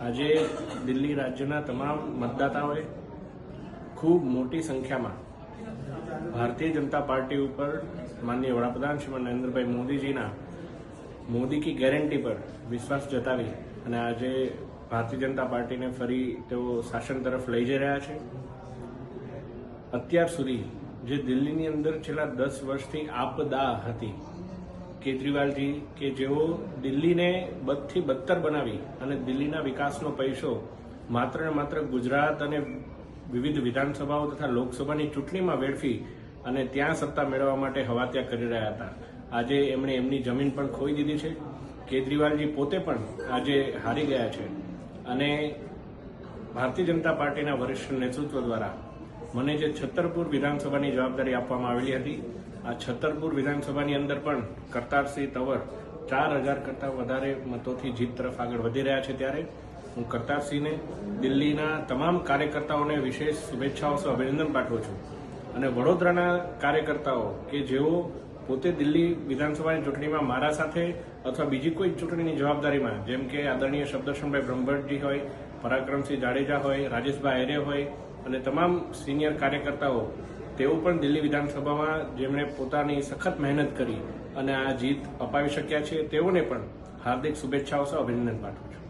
આજે દિલ્હી રાજ્યના તમામ મતદાતાઓએ ખૂબ મોટી સંખ્યામાં ભારતીય જનતા પાર્ટી ઉપર માનનીય વડાપ્રધાન શ્રી નરેન્દ્રભાઈ મોદીજીના મોદી કી ગેરંટી પર વિશ્વાસ જતાવી અને આજે ભારતીય જનતા પાર્ટીને ફરી તેઓ શાસન તરફ લઈ જઈ રહ્યા છે. અત્યાર સુધી જે દિલ્હીની અંદર છેલ્લા દસ વર્ષથી આપદા હતી કેજરીવાલજી કે જેઓ દિલ્હીને બદથી બદતર બનાવી અને દિલ્હીના વિકાસનો પૈસો માત્ર ને માત્ર ગુજરાત અને વિવિધ વિધાનસભાઓ તથા લોકસભાની ચૂંટણીમાં વેડફી અને ત્યાં સત્તા મેળવવા માટે હવાત્યા કરી રહ્યા હતા. આજે એમણે એમની જમીન પણ ખોઈ દીધી છે. કેજરીવાલજી પોતે પણ આજે હારી ગયા છે. અને ભારતીય જનતા પાર્ટીના વરિષ્ઠ નેતૃત્વ દ્વારા મને જે છત્તરપુર વિધાનસભાની જવાબદારી આપવામાં આવેલી હતી, આ છત્તરપુર વિધાનસભાની અંદર પણ કરતારસિંહ તંવર ચાર હજાર કરતાં વધારે મતોથી જીત તરફ આગળ વધી રહ્યા છે ત્યારે. હું કરતારસિંહને દિલ્હીના તમામ કાર્યકર્તાઓને વિશેષ શુભેચ્છાઓ અભિનંદન પાઠવું છું. અને વડોદરાના કાર્યકર્તાઓ કે જેઓ પોતે દિલ્હી વિધાનસભાની ચૂંટણીમાં મારા સાથે અથવા બીજી કોઈ ચૂંટણીની જવાબદારીમાં, જેમ કે આદરણીય શબ્દર્શનભાઈ બ્રહ્મભટ્ટજી હોય, પરાક્રમસિંહ જાડેજા હોય, રાજેશભાઈ આર્ય હોય અને તમામ સિનિયર કાર્યકર્તાઓ, તેઓ પણ દિલ્હી વિધાનસભામાં જેમણે પોતાની સખત મહેનત કરી અને આ જીત અપાવી શક્યા છે, તેઓને પણ હાર્દિક શુભેચ્છાઓ સહ અભિનંદન પાઠવું છું.